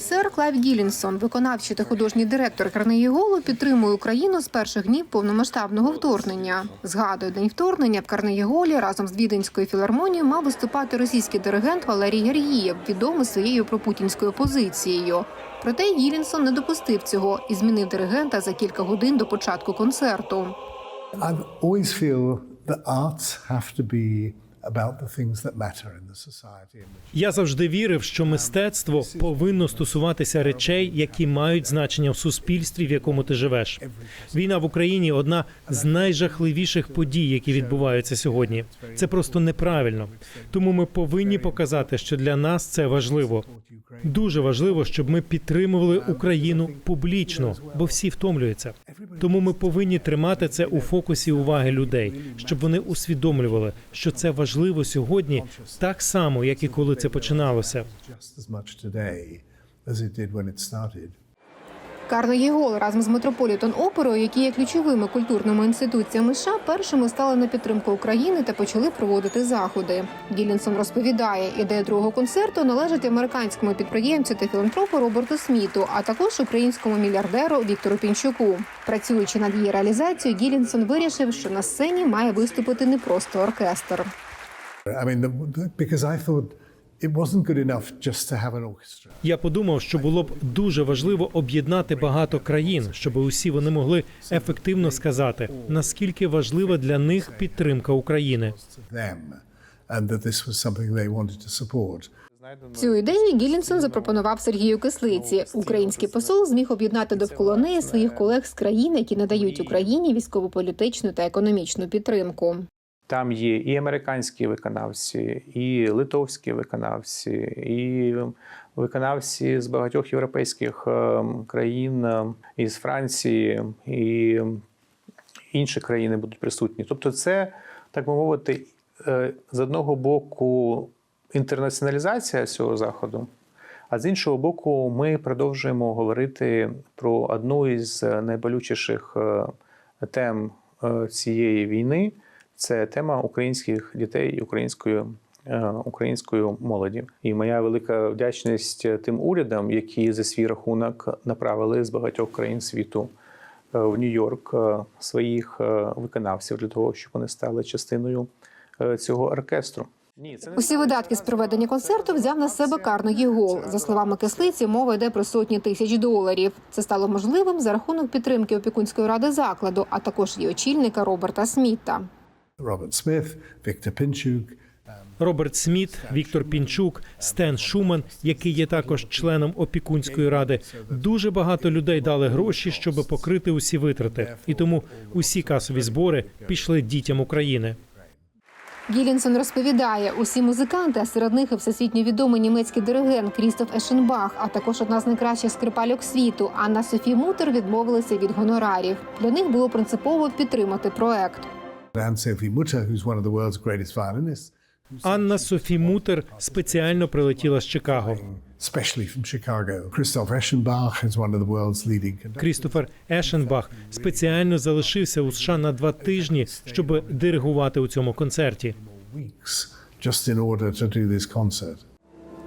Сер Клайв Гілінсон, виконавчий та художній директор Карнегі Голу, підтримує Україну з перших днів повномасштабного вторгнення. Згадує день вторгнення в Карнегі Голі разом з Віденською філармонією мав виступати російський диригент Валерій Гергієв, відомий своєю пропутінською позицією. Проте Гілінсон не допустив цього і змінив диригента за кілька годин до початку концерту. I always feel that arts have to be Я завжди вірив, що мистецтво повинно стосуватися речей, які мають значення в суспільстві, в якому ти живеш. Війна в Україні одна з найжахливіших подій, які відбуваються сьогодні. Це просто неправильно. Тому ми повинні показати, що для нас це важливо. Дуже важливо, щоб ми підтримували Україну публічно, бо всі втомлюються. Тому ми повинні тримати це у фокусі уваги людей, щоб вони усвідомлювали, що це важливо сьогодні, так само, як і коли це починалося. Карнегі Гол разом з Метрополітен Оперою, які є ключовими культурними інституціями США, першими стали на підтримку України та почали проводити заходи. Гілінсон розповідає, ідея другого концерту належить американському підприємцю та філантропу Роберту Сміту, а також українському мільярдеру Віктору Пінчуку. Працюючи над її реалізацією, Гілінсон вирішив, що на сцені має виступити не просто оркестр. I mean, because I thought it wasn't good enough just to have an orchestra. Я подумав, що було б дуже важливо об'єднати багато країн, щоб усі вони могли ефективно сказати, наскільки важлива для них підтримка України. Цю ідею Гілінсон запропонував Сергію Кислиці. Український посол зміг об'єднати довкола неї своїх колег з країн, які надають Україні військово-політичну та економічну підтримку. Там є і американські виконавці, і литовські виконавці, і виконавці з багатьох європейських е, країн, е, із Франції, і інші країни будуть присутні. Тобто, це, так би мовити, е, з одного боку інтернаціоналізація цього заходу. А з іншого боку, ми продовжуємо говорити про одну із найболючіших тем цієї війни це тема українських дітей і української, е, української молоді. І моя велика вдячність тим урядам, які за свій рахунок направили з багатьох країн світу е, в Нью-Йорк е, своїх виконавців для того, щоб вони стали частиною цього оркестру. Усі видатки з проведення концерту взяв на себе Карнегі Гол. За словами Кислиці, мова йде про сотні тисяч доларів. Це стало можливим за рахунок підтримки опікунської ради закладу, а також її очільника Роберта Сміта. Robert Smith, Victor Pinchuk, Роберт Сміт, Віктор Пінчук, Стен Шуман, який є також членом опікунської ради. Дуже багато людей дали гроші, щоб покрити усі витрати, і тому усі касові збори пішли дітям України. Гілінсон розповідає, усі музиканти, а серед них і всесвітньо відомий німецький диригент Крістоф Ешенбах, а також одна з найкращих скрипальок світу Анна Софі Мутер відмовилися від гонорарів. Для них було принципово підтримати проект. Анна Софі Мутер спеціально прилетіла з Чикаго. Крістофер Ешенбах спеціально залишився у США на два тижні, щоб диригувати у цьому концерті.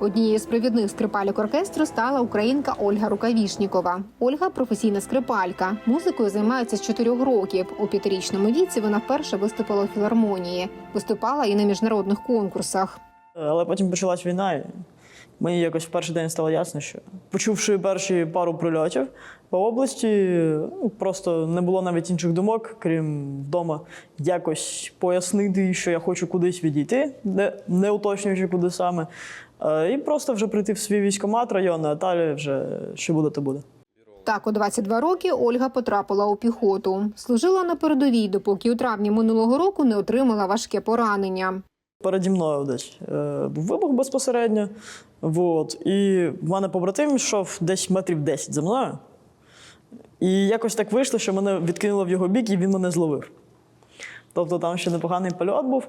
Однією з провідних скрипальок оркестру стала українка Ольга Рукавішнікова. Ольга професійна скрипалька. Музикою займається з чотирьох років. У п'ятирічному віці вона вперше виступила у філармонії. Виступала і на міжнародних конкурсах. Але потім почалась війна, і мені якось в перший день стало ясно, що почувши перші пару прильотів по області, ну, просто не було навіть інших думок, крім вдома, якось пояснити, що я хочу кудись відійти, не, не уточнюючи, куди саме. Е, І просто вже прийти в свій військкомат районний, а далі вже що буде, то буде. Так, у 22 роки Ольга потрапила у піхоту. Служила на передовій, допоки у травні минулого року не отримала важке поранення. переді мною десь е, був вибух безпосередньо. Вот. І в мене побратим йшов десь метрів 10 за мною. І якось так вийшло, що мене відкинуло в його бік, і він мене зловив. Тобто там ще непоганий польот був.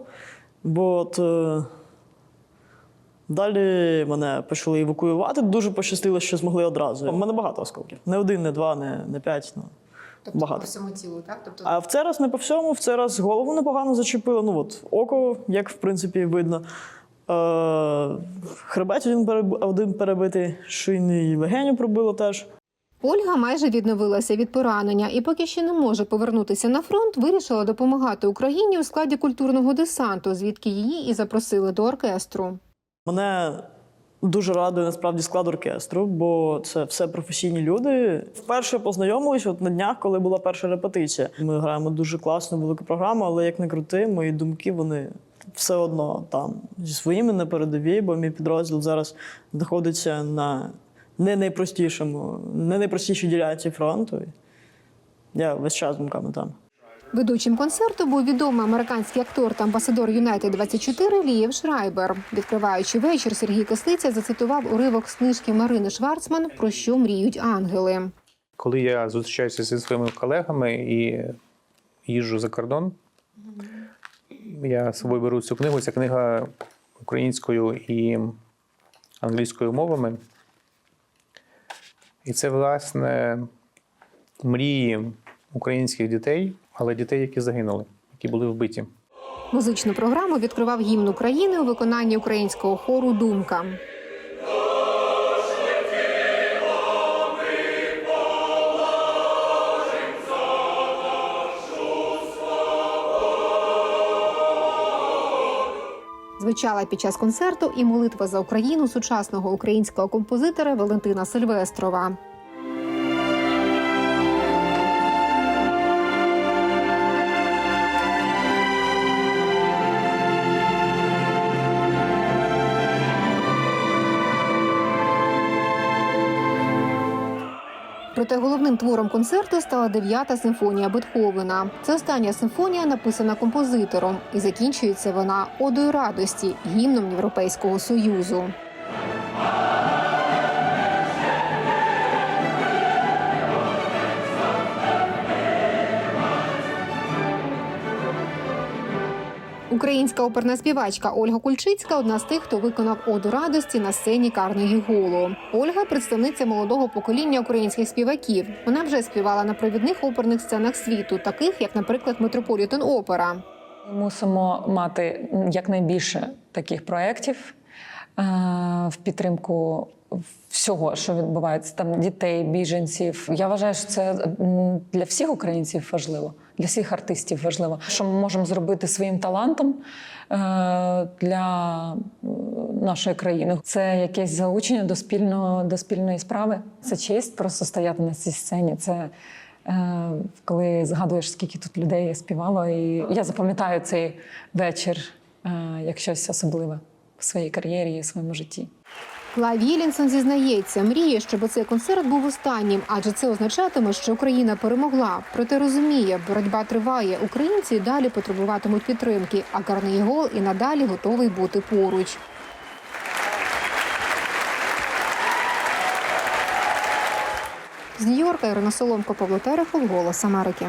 От, е, далі мене почали евакуювати. Дуже пощастило, що змогли одразу. У мене багато осколків. Не один, не два, не, не п'ять. Ну. Багато. всьому тілу, так? Тобто А в цей раз не по всьому, в цей раз голову непогано зачепило. Ну от око, як в принципі видно. хребець один, переб- один перебитий, шийний легеню пробило теж. Ольга майже відновилася від поранення і, поки ще не може повернутися на фронт, вирішила допомагати Україні у складі культурного десанту, звідки її і запросили до оркестру. Мене дуже радує насправді склад оркестру, бо це все професійні люди. Вперше познайомились на днях, коли була перша репетиція. Ми граємо дуже класну велику програму, але як не крути, мої думки вони все одно там зі своїми на передовій, бо мій підрозділ зараз знаходиться на не найпростішому, не найпростішій ділянці фронту. Я весь час думками там. Ведучим концерту був відомий американський актор та амбасадор Юнайтед 24 Лієв Шрайбер. Відкриваючи вечір, Сергій Кислиця зацитував уривок з книжки Марини Шварцман Про що мріють ангели. Коли я зустрічаюся зі своїми колегами і їжджу за кордон, я з собою беру цю книгу. Ця книга українською і англійською мовами. І це, власне, мрії українських дітей, але дітей, які загинули, які були вбиті. Музичну програму відкривав гімн України у виконанні українського хору Думка. Звучала під час концерту і молитва за Україну сучасного українського композитора Валентина Сильвестрова. Проте головним твором концерту стала дев'ята симфонія Бетховена. Це остання симфонія, написана композитором, і закінчується вона одою радості, гімном Європейського союзу. Українська оперна співачка Ольга Кульчицька одна з тих, хто виконав оду радості на сцені Карнегі Голу. Ольга представниця молодого покоління українських співаків. Вона вже співала на провідних оперних сценах світу, таких як, наприклад, Метрополітен Опера. Ми Мусимо мати якнайбільше таких проєктів е, в підтримку всього, що відбувається там дітей, біженців. Я вважаю, що це для всіх українців важливо, для всіх артистів важливо, що ми можемо зробити своїм талантом е, для е, нашої країни. Це якесь залучення до спільного до спільної справи. Це честь просто стояти на цій сцені. Це Е, коли згадуєш, скільки тут людей співало, і я запам'ятаю цей вечір як щось особливе в своїй кар'єрі і в своєму житті. Клайв Єлінсон зізнається, мріє, щоб цей концерт був останнім, адже це означатиме, що Україна перемогла. Проте розуміє, боротьба триває. Українці далі потребуватимуть підтримки, а Карнегі Гол і надалі готовий бути поруч. З Нью-Йорка Ірина Соломко, Павло Терехов, Голос Америки.